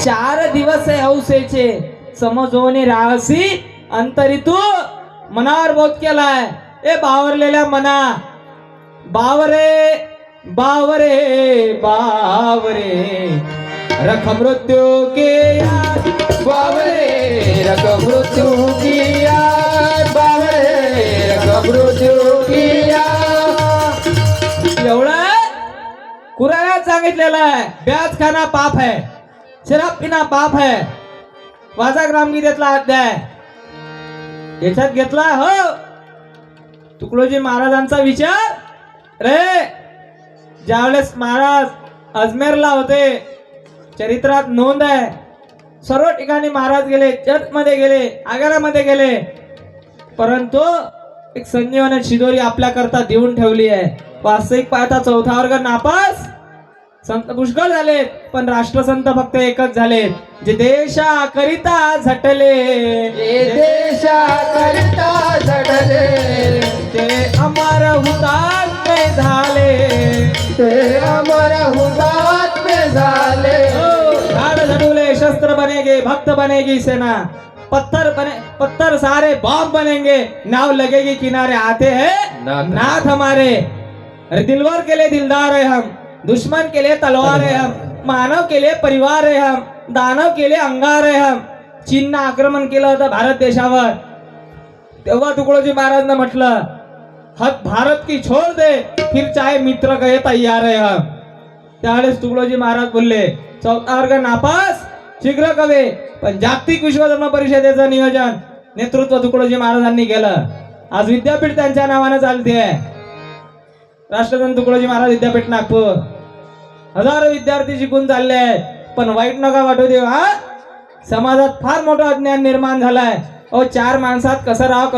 चार दिवस आहे हौसेचे समजोने राहसी अंतरी तू मनावर बोध केलाय. ए बावरलेल्या मना. बावरे बावरे बावरे. रख मृत्यू के बावरे रख मृत्यू की याद बावरे रख मृत्यू की एवढं कुराला सांगितलेलं आहे. ब्याज खाना पाप आहे. शराब पिना पाप है। वाजा ग्रामगीतेतला अध्याय। याच्यात घेतला हो? तुकडोजी महाराजांचा विचार? रे ज्यावेळेस महाराज अजमेरला होते चरित्रात नोंद आहे. सर्व ठिकाणी महाराज गेले चर्चमध्ये गेले आगारामध्ये गेले. परंतु एक संजीवने शिदोरी आपल्याकरता देऊन ठेवली आहे. वास्तविक पाहता चौथा वर्ग नापास. संत पुष्कळ झालेत. पण राष्ट्रसंत फक्त एकच झालेत जे देशाकरिता झटले. ये देशा करता झडले ते अमर हुतात्मे झाले. ते अमर हुतात में झाले. हो, झाड झडवले शस्त्र बनेगे भक्त बनेगी सेना. पत्थर बने पत्थर सारे बॉम्ब बनेंगे. नाव लगेगी किनारे आते हैं नाथ। नाथ हमारे। अरे दिलवर के लिए दिलदार है हम दुश्मन के लिए तलवार है हम। मानव केले परिवार आहे हम दानव केले अंगार आहे हम। चीननं आक्रमण केलं होतं भारत देशावर। तेव्हा तुकडोजी महाराजनं म्हटलं हत भारत की छोड़ दे फिर चाहे मित्र कहे तयार आहे हम. त्यावेळेस तुकडोजी महाराज बोलले चौथा वर्ग नापास? शीघ्र कवे. पण जागतिक विश्वधर्म परिषदेचं नियोजन नेतृत्व तुकडोजी महाराजांनी केलं. आज विद्यापीठ त्यांच्या नावानं चालते. राष्ट्रधन तुकडोजी महाराज विद्यापीठ नागपूर. हजारो विद्यार्थी शिकून चालले आहेत. पण वाईट नका वाटू देऊ हा? समाजात फार मोठं अज्ञान निर्माण झालाय. अहो चार माणसात कसं राहावं